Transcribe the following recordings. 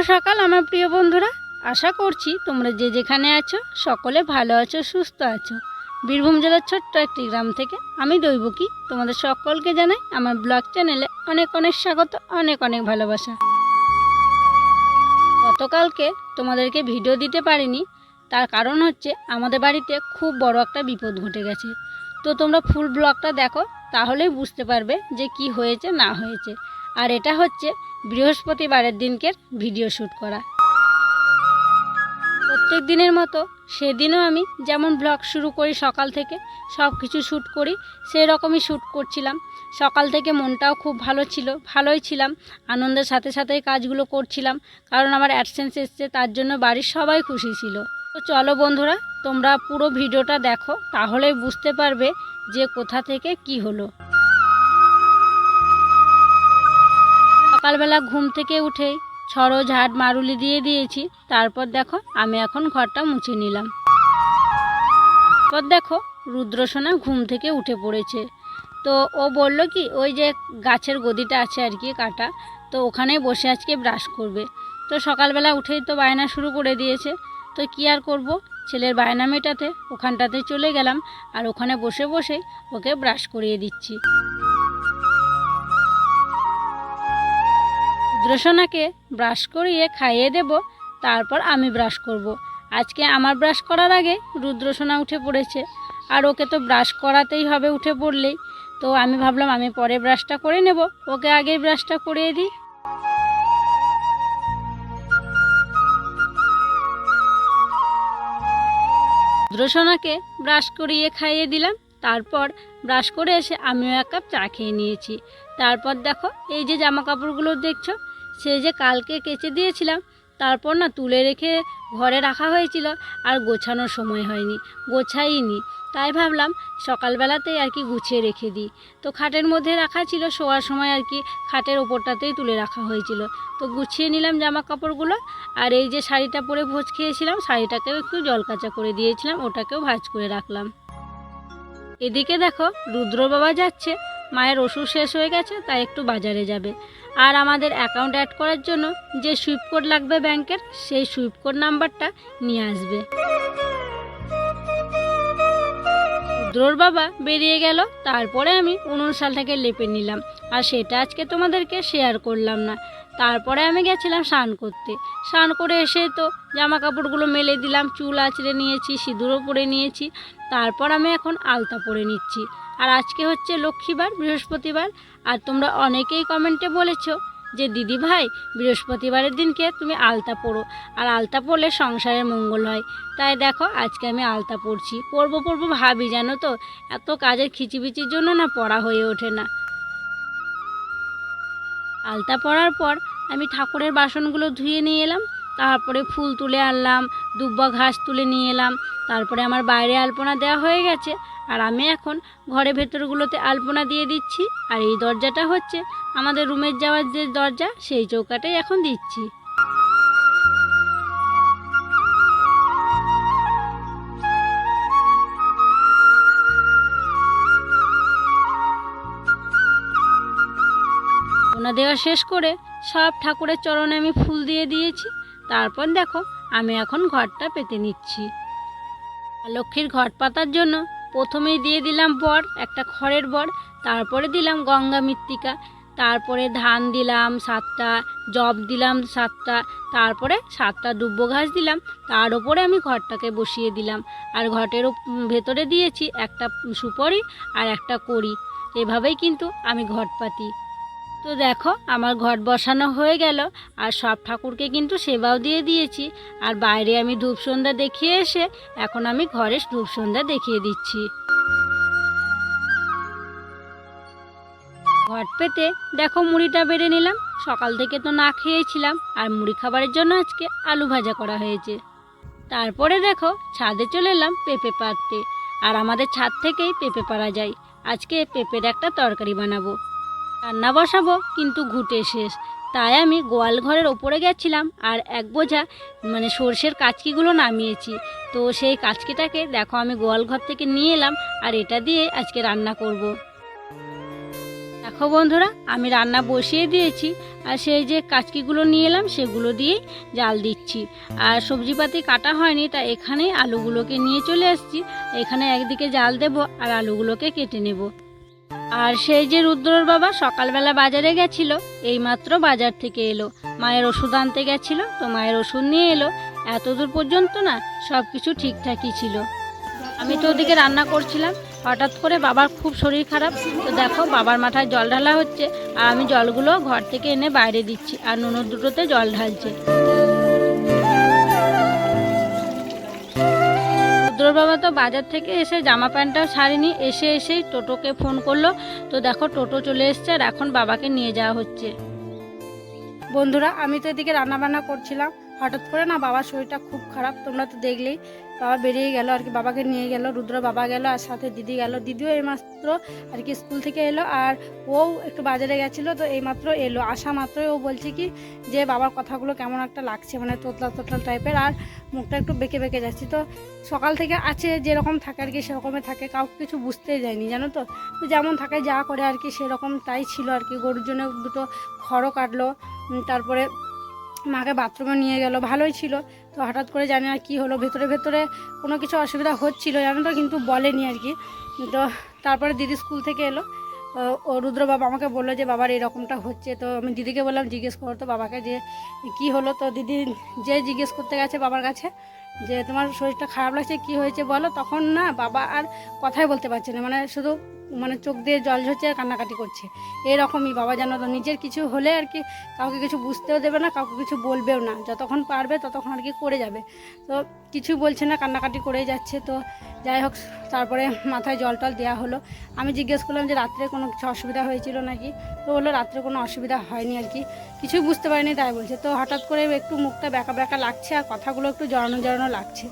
সকাল, আমার প্রিয় বন্ধুরা। আশা করছি তোমরা যে যেখানে আছো, সকলে ভালো আছো, সুস্থ আছো। বীরভূম জেলার ছোট্ট একটি গ্রাম থেকে আমি দৈবকী। তোমাদের সকলকে জানাই আমার ব্লগ চ্যানেলে অনেক অনেক স্বাগত, অনেক অনেক ভালোবাসা। গতকালকে তোমাদেরকে ভিডিও দিতে পারিনি, তার কারণ হচ্ছে আমাদের বাড়িতে খুব বড় একটা বিপদ ঘটে গেছে। তো তোমরা ফুল ব্লগটা দেখো, তাহলেই বুঝতে পারবে যে কি হয়েছে, না হয়েছে। আর এটা হচ্ছে বৃহস্পতিবারের দিনকের ভিডিও শ্যুট করা। প্রত্যেক দিনের মতো সেদিনও আমি যেমন ব্লগ শুরু করি সকাল থেকে সব কিছু শ্যুট করি সেই রকমই শ্যুট করছিলাম। সকাল থেকে মনটাও খুব ভালো ছিল, ভালোই ছিলাম। আনন্দের সাথে সাথেই কাজগুলো করছিলাম, কারণ আমার অ্যাডসেন্স এসছে, তার জন্য বাড়ির সবাই খুশি ছিল। তো চলো বন্ধুরা, তোমরা পুরো ভিডিওটা দেখো, তাহলেই বুঝতে পারবে যে কোথা থেকে কি হলো। সকালবেলা ঘুম থেকে উঠেই ছড়ো ঝাড় মারুলি দিয়ে দিয়েছি। তারপর দেখো, আমি এখন ঘরটা মুছে নিলাম। তারপর দেখো, রুদ্রসোনা ঘুম থেকে উঠে পড়েছে। তো ও বলল কি, ওই যে গাছের গদিটা আছে আর কি, কাটা, তো ওখানেই বসে আজকে ব্রাশ করবে। তো সকালবেলা উঠেই তো বায়না শুরু করে দিয়েছে। তো কি আর করব? ছেলের বায়না মেটাতে ওখানটাতে চলে গেলাম আর ওখানে বসে বসে ওকে ব্রাশ করিয়ে দিচ্ছি। রুদ্রসোনাকে ব্রাশ করিয়ে খাইয়ে দেব, তারপর আমি ব্রাশ করব। আজকে আমার ব্রাশ করার আগে রুদ্রসোনা উঠে পড়েছে। আর ওকে তো ব্রাশ করাতেই হবে উঠে পড়লেই। তো আমি ভাবলাম আমি পরে ব্রাশটা করে নেব। ওকে আগেই ব্রাশটা করিয়ে দিই। রুদ্রসোনাকে ব্রাশ করিয়ে খাইয়ে দিলাম। তারপর ব্রাশ করে এসে আমিও এক কাপ চা খেয়ে নিয়েছি। তারপর দেখো, এই যে জামা কাপড়গুলো দেখছ সেই যে কালকে কেচে দিয়েছিলাম, তারপর না তুলে রেখে ঘরে রাখা হয়েছিল আর গোছানোর সময় হয়নি, গোছাইনি। তাই ভাবলাম সকালবেলাতেই আর কি গুছিয়ে রেখে দিই। তো খাটের মধ্যে রাখা ছিল, শোয়ার সময় আর কি খাটের ওপরটাতেই তুলে রাখা হয়েছিল। তো গুছিয়ে নিলাম জামা কাপড়গুলো আর এই যে শাড়িটা পরে ভোজ খেয়েছিলাম, শাড়িটাকেও একটু জল কাঁচা করে দিয়েছিলাম, ওটাকেও ভাজ করে রাখলাম। এদিকে দেখো রুদ্র বাবা যাচ্ছে মায়ের ওষুধ শেষ হয়ে গেছে, তাই একটু বাজারে যাবে। আর আমাদের অ্যাকাউন্ট অ্যাড করার জন্য যে সুইপ কোড লাগবে ব্যাংকের সেই সুইপ কোড নাম্বারটা নিয়ে আসবে। রুদ্রর বাবা বেরিয়ে গেল, তারপরে আমি উনুন শালটাকে লেপে নিলাম। আর সেটা আজকে তোমাদেরকে শেয়ার করলাম না। তারপরে আমি গেছিলাম স্নান করতে। স্নান করে এসে তো জামা কাপড়গুলো মেলে দিলাম, চুল আঁচড়ে নিয়েছি, সিঁদুরও পরে নিয়েছি। তারপর আমি এখন আলতা পরে নিচ্ছি। আর আজকে হচ্ছে লক্ষ্মীবার, বৃহস্পতিবার, আর তোমরা অনেকেই কমেন্টে বলেছ যে, দিদি ভাই, বৃহস্পতিবারের দিনকে তুমি আলতা পরো আর আলতা পরলে সংসারের মঙ্গল হয়। তাই দেখো, আজকে আমি আলতা পরছি পরবো পরবো ভাবি, জানো তো? এত কাজের খিচিবিচির জন্য না পড়া হয়ে ওঠে না। আলতা পরার পর আমি ঠাকুরের বাসনগুলো ধুয়ে নিয়ে এলাম। তারপরে ফুল তুলে আনলাম, দুব্বা ঘাস তুলে নিয়ে এলাম, তারপরে আমার বাইরে আলপনা দেওয়া হয়ে গেছে, আর আমি এখন ঘরে ভেতরগুলোতে আলপনা দিয়ে দিচ্ছি, আর এই দরজাটা হচ্ছে আমাদের রুমের যাওয়ার যে দরজা, সেই চৌকাটাই এখন দিচ্ছি। দেওয়া শেষ করে সব ঠাকুরের চরণে আমি ফুল দিয়ে দিয়েছি। তারপর দেখো, আমি এখন ঘরটা পেতে নিচ্ছি। লক্ষ্মীর ঘট পাতার জন্য প্রথমেই দিয়ে দিলাম বর, একটা খড়ের বর, তারপরে দিলাম গঙ্গা মৃত্তিকা, তারপরে ধান দিলাম সাতটা, জব দিলাম সাতটা, তারপরে সাতটা দুব্ব ঘাস দিলাম, তার ওপরে আমি ঘরটাকে বসিয়ে দিলাম। আর ঘটের ভেতরে দিয়েছি একটা সুপরি আর একটা কড়ি। এভাবেই কিন্তু আমি ঘট পাতি। তো দেখো, আমার ঘট বসানো হয়ে গেল, আর সব ঠাকুরকে কিন্তু সেবাও দিয়ে দিয়েছি। আর বাইরে আমি ধূপ সন্ধ্যা দেখিয়ে এসে এখন আমি ঘরে ধূপ সন্ধ্যা দেখিয়ে দিচ্ছি। ঘট পেতে দেখো মুড়িটা বেড়ে নিলাম। সকাল থেকে তো না খেয়েছিলাম, আর মুড়ি খাবারের জন্য আজকে আলু ভাজা করা হয়েছে। তারপরে দেখো ছাদে চলে এলাম পেঁপে পাড়তে। আর আমাদের ছাদ থেকেই পেঁপে পাড়া যায়। আজকে পেঁপের একটা তরকারি বানাবো। রান্না বসাবো, কিন্তু ঘুটে শেষ। তাই আমি গোয়াল ঘরের ওপরে গেছিলাম আর এক বোঝা মানে সর্ষের কাচকিগুলো নামিয়েছি। তো সেই কাচকিটাকে দেখো আমি গোয়াল ঘর থেকে নিয়ে এলাম আর এটা দিয়ে আজকে রান্না করব। দেখো বন্ধুরা, আমি রান্না বসিয়ে দিয়েছি আর সেই যে কাচকিগুলো নিয়ে এলাম সেগুলো দিয়েই জাল দিচ্ছি। আর সবজিপাতি কাটা হয়নি তা এখানেই আলুগুলোকে নিয়ে চলে আসছি এখানে একদিকে জাল দেব আর আলুগুলোকে কেটে নেব। আর সেই যে রুদ্রর বাবা সকালবেলা বাজারে গেছিল, এইমাত্র বাজার থেকে এলো। মায়ের ওষুধ আনতে গেছিল, তো মায়ের ওষুধ নিয়ে এলো। এত দূর পর্যন্ত না সব কিছু ঠিকঠাকই ছিল। আমি তো ওদিকে রান্না করছিলাম, হঠাৎ করে বাবার খুব শরীর খারাপ। তো দেখো, বাবার মাথায় জল ঢালা হচ্ছে, আর আমি জলগুলো ঘর থেকে এনে বাইরে দিচ্ছি, আর নুনুর দুটোতে জল ঢালছে। রুদ্রর বাবা তো বাজার থেকে এসে জামা প্যান্টটাও ছাড়েনি এসে এসেই টোটোকে ফোন করল। তো দেখো, টোটো চলে এসছে আর এখন বাবাকে নিয়ে যাওয়া হচ্ছে। বন্ধুরা, আমি তো এদিকে রান্নাবান্না করছিলাম। হঠাৎ করে না বাবার শরীরটা খুব খারাপ, তোমরা তো দেখলেই। বাবা বেরিয়ে গেল, আর কি বাবাকে নিয়ে গেল, রুদ্র বাবা গেল, আর সাথে দিদি গেল। দিদিও এইমাত্র আর কি স্কুল থেকে এলো, আর ও একটু বাজারে গেছিল, তো এইমাত্র এলো। আসা মাত্রই ও বলছে কি যে, বাবার কথাগুলো কেমন একটা লাগছে মানে তোতলা তোতলা টাইপের, আর মুখটা একটু বেঁকে বেঁকে যাচ্ছে। তো সকাল থেকে আছে, যেরকম থাকে আর কি, সেরকমই থাকে, কাউকে কিছু বুঝতেই যায়নি, জানো তো? তো যেমন থাকে, যা করে আর কি সেরকম তাই ছিল আর কি। গরুর জন্য দুটো খড়ও কাটলো তারপরে মাকে বাথরুমে নিয়ে গেল, ভালোই ছিল। তো হঠাৎ করে জানি না কী হলো, ভেতরে ভেতরে কোনো কিছু অসুবিধা হচ্ছিল, জানো তো কিন্তু বলেনি আর কি। তো তারপরে দিদি স্কুল থেকে এলো। ও রুদ্র বাবা আমাকে বলল যে, বাবার এরকমটা হচ্ছে। তো আমি দিদিকে বললাম, জিজ্ঞেস করতো বাবাকে যে কি হলো? তো দিদি যে জিজ্ঞেস করতে গেছে বাবার কাছে যে তোমার শরীরটা খারাপ লাগছে, কি হয়েছে বলো? তখন না বাবা আর কথাই বলতে পারছে না। মানে শুধু মানে চোখ দিয়ে জল ঝরছে আর কান্নাকাটি করছে। এরকমই বাবা জানো তো নিজের কিছু হলে আর কি কাউকে কিছু বুঝতেও দেবে না, কাউকে কিছু বলবেও না। যতক্ষণ পারবে ততক্ষণ আর কি করে যাবে। তো কিছু বলছে না, কান্নাকাটি করেই যাচ্ছে। তো যাই হোক, তারপরে মাথায় জল টল দেওয়া হলো। আমি জিজ্ঞেস করলাম যে রাত্রে কোনো কিছু অসুবিধা হয়েছিল নাকি? তো বলল রাত্রে কোনো অসুবিধা হয়নি আর কি। কিছুই বুঝতে পারিনি, তাই বলছে। তো হঠাৎ করে একটু মুখটা ব্যাকা ব্যাকা লাগছে আর কথাগুলো একটু জড়ানো জড়ানো লাগছে।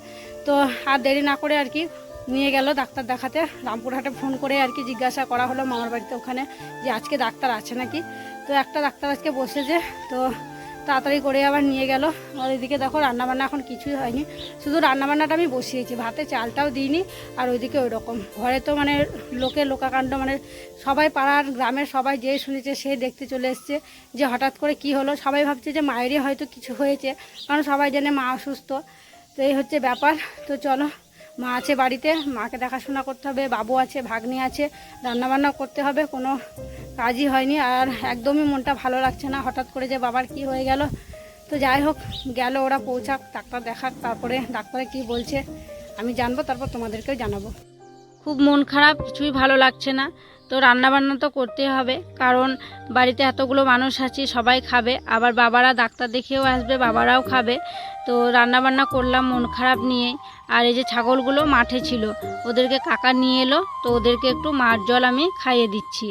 তো আর দেরি না করে আর কি নিয়ে গেল ডাক্তার দেখাতে। রামপুরহাটে ফোন করে আর কি জিজ্ঞাসা করা হলো মামার বাড়িতে ওখানে যে আজকে ডাক্তার আছে নাকি? তো একটা ডাক্তার আজকে বসেছে, তো তাড়াতাড়ি করে আবার নিয়ে গেল। আর এদিকে দেখো রান্নাবান্না এখন কিছুই হয়নি। শুধু রান্নাবান্নাটা আমি বসিয়েছি, ভাতে চালটাও দিইনি, আর ওইদিকে ওই রকম ঘরে তো মানে লোকে লোকাকাণ্ড মানে সবাই পাড়ার গ্রামের সবাই যে শুনেছে সে দেখতে চলে এসছে যে হঠাৎ করে কি হলো। সবাই ভাবছে যে মায়েরই হয়তো কিছু হয়েছে, কারণ সবাই জানে মা অসুস্থ। তো এই হচ্ছে ব্যাপার। তো চলো মা আছে বাড়িতে, মাকে দেখাশোনা করতে হবে, বাবু আছে, ভাগ্নি আছে, রান্নাবান্না করতে হবে, কোনো কাজই হয়নি। আর একদমই মনটা ভালো লাগছে না, হঠাৎ করে যে বাবার কি হয়ে গেল। তো যাই হোক, গেল ওরা পৌঁছাক, ডাক্তার দেখাক, তারপরে ডাক্তারে কি বলছে, আমি জানব, তারপর তোমাদেরকেও জানাব। খুব মন খারাপ, কিছুই ভালো লাগছে না। তো রান্নাবান্না তো করতে হবে, কারণ বাড়িতে এতগুলো মানুষ আছে, সবাই খাবে। আবার বাবারা ডাক্তার দেখেও আসবে, বাবারাও খাবে। তো রান্নাবান্না করলাম মন খারাপ নিয়ে। আর এই যে ছাগলগুলো মাঠে ছিল, ওদেরকে কাকা নিয়ে এলো, তো ওদেরকে একটু মার জল আমি খাইয়ে দিচ্ছি।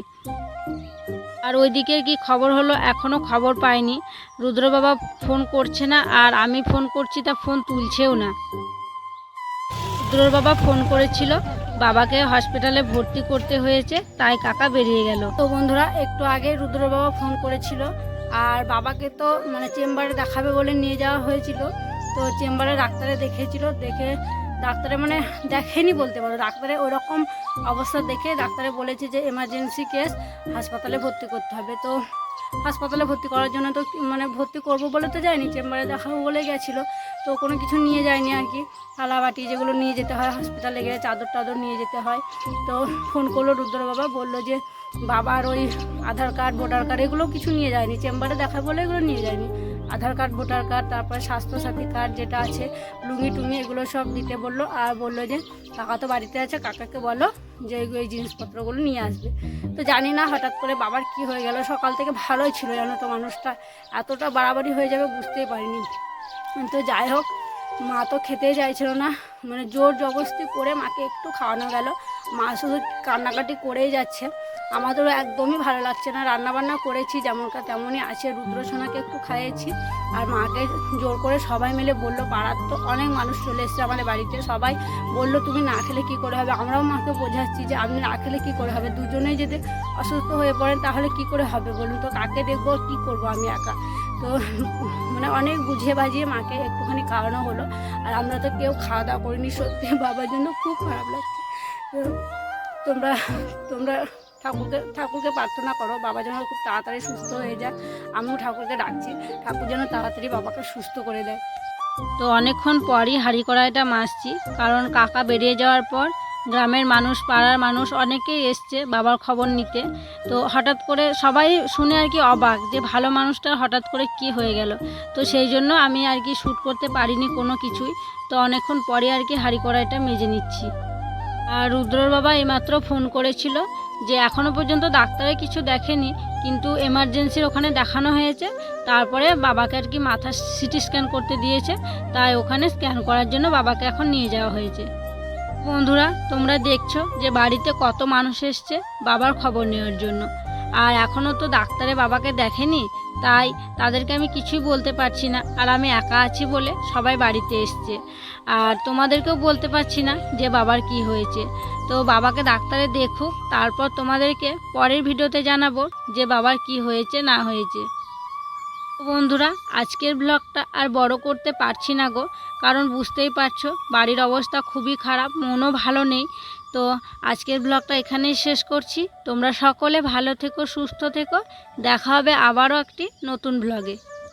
আর ওইদিকে কি খবর হলো এখনও খবর পাইনি। রুদ্র বাবা ফোন করছে না, আর আমি ফোন করছি, তা ফোন তুলছেও না। রুদ্রর বাবা ফোন করেছিল বাবাকে হসপিটালে ভর্তি করতে হয়েছে, তাই কাকা বেরিয়ে গেল। তো বন্ধুরা, একটু আগে রুদ্র বাবা ফোন করেছিল, আর বাবাকে তো মানে চেম্বারে দেখাবে বলে নিয়ে যাওয়া হয়েছিল। তো চেম্বারে ডাক্তারে দেখেছিল দেখে ডাক্তারে মানে দেখেনি বলতে পারো। ডাক্তারে ওরকম অবস্থা দেখে ডাক্তারে বলেছে যে এমার্জেন্সি কেস হাসপাতালে ভর্তি করতে হবে। তো হাসপাতালে ভর্তি করার জন্য তো মানে ভর্তি করব বলে তো যায়নি, চেম্বারে দেখাবো বলে গেছিল। তো কোনো কিছু নিয়ে যায়নি আর কি। থালা বাটি যেগুলো নিয়ে যেতে হয় হসপিটালে গেলে চাদর টাদর নিয়ে যেতে হয়। তো ফোন করল রুদ্র বাবা, বলল যে বাবার ওই আধার কার্ড ভোটার কার্ড এগুলো কিছু নিয়ে যায়নি। চেম্বারে দেখা বলে এগুলো নিয়ে যায়নি। আধার কার্ড, ভোটার কার্ড, তারপরে স্বাস্থ্যসাথী কার্ড যেটা আছে, লুঙ্গি টুঙ্গি এগুলো সব দিতে বলল আর বলল যে, কাকা তো বাড়িতে আছে, কাকাকে বলো যে এই জিনিসপত্রগুলো নিয়ে আসবে। তো জানি না হঠাৎ করে বাবার কি হয়ে গেল, সকাল থেকে ভালোই ছিল জানো তো মানুষটা, এতটা বাড়াবাড়ি হয়ে যাবে বুঝতেই পারিনি। তো যাই হোক, মা তো খেতে চাইছিল না মানে জোর জবরদস্তি করে মাকে একটু খাওয়ানো গেল, মা শুধু কান্নাকাটি করেই যাচ্ছে। আমাদেরও একদমই ভালো লাগছে না। রান্নাবান্না করেছি যেমনকার তেমনই আছে। রুদ্রসোনাকে একটু খাইয়েছি আর মাকে জোর করে সবাই মিলে বলল, পাড়ার তো অনেক মানুষ চলে এসেছে আমাদের বাড়িতে। সবাই বলল, তুমি না খেলে কী করে হবে? আমরাও মাকে বোঝাচ্ছি যে, আপনি না খেলে কী করে হবে? দুজনেই যদি অসুস্থ হয়ে পড়েন, তাহলে কি করে হবে বলুন তো? কাকে দেখব, কি করব আমি একা? তো মানে অনেক বুঝিয়ে বাজিয়ে মাকে একটুখানি খাওয়ানো হলো। আর আমরা তো কেউ খাওয়া দাওয়া করিনি, সত্যি, বাবার জন্য খুব খারাপ লাগছে। তোমরা তোমরা ঠাকুরকে ঠাকুরকে প্রার্থনা করো। বাবা যেন খুব তাড়াতাড়ি সুস্থ হয়ে যায়, আমিও ঠাকুরকে ডাকছি। ঠাকুর যেন তাড়াতাড়ি বাবাকে সুস্থ করে দেয়। তো অনেকক্ষণ পরই হাঁড়ি কড়াইটা মাছছি কারণ কাকা বেরিয়ে যাওয়ার পর গ্রামের মানুষ, পাড়ার মানুষ অনেকেই এসছে বাবার খবর নিতে। তো হঠাৎ করে সবাই শুনে আর কি অবাক যে ভালো মানুষটার হঠাৎ করে কি হয়ে গেল। তো সেই জন্য আমি আর কি শ্যুট করতে পারিনি কোনো কিছুই। তো অনেকক্ষণ পরে আর কি হাঁড়ি কড়াইটা মেজে নিচ্ছি। আর রুদ্রর বাবা এইমাত্র ফোন করেছিল যে এখনও পর্যন্ত ডাক্তারে কিছু দেখেনি, কিন্তু এমার্জেন্সির ওখানে দেখানো হয়েছে। তারপরে বাবাকে আর কি মাথা সিটি স্ক্যান করতে দিয়েছে, তাই ওখানে স্ক্যান করার জন্য বাবাকে এখন নিয়ে যাওয়া হয়েছে। বন্ধুরা, তোমরা দেখছ যে বাড়িতে কত মানুষ এসছে, বাবার খবর নেওয়ার জন্য। আর এখনও তো ডাক্তারে বাবাকে দেখেনি তাই তাদেরকে আমি কিছুই বলতে পারছি না। আর আমি একা আছি বলে সবাই বাড়িতে এসছে। আর তোমাদেরকেও বলতে পারছি না যে বাবার কি হয়েছে। তো বাবাকে ডাক্তারে দেখুক তারপর তোমাদেরকে পরের ভিডিওতে জানাব যে বাবার কি হয়েছে, না হয়েছে। বন্ধুরা, আজকের ব্লগটা আর বড় করতে পারছি না গো। কারণ বুঝতেই পারছ, বাড়ির অবস্থা খুবই খারাপ, মনও ভালো নেই। তো আজকের ব্লগটা এখানেই শেষ করছি। তোমরা সকলে ভালো থেকো, সুস্থ থেকো। দেখা হবে আবারও একটি নতুন ব্লগে।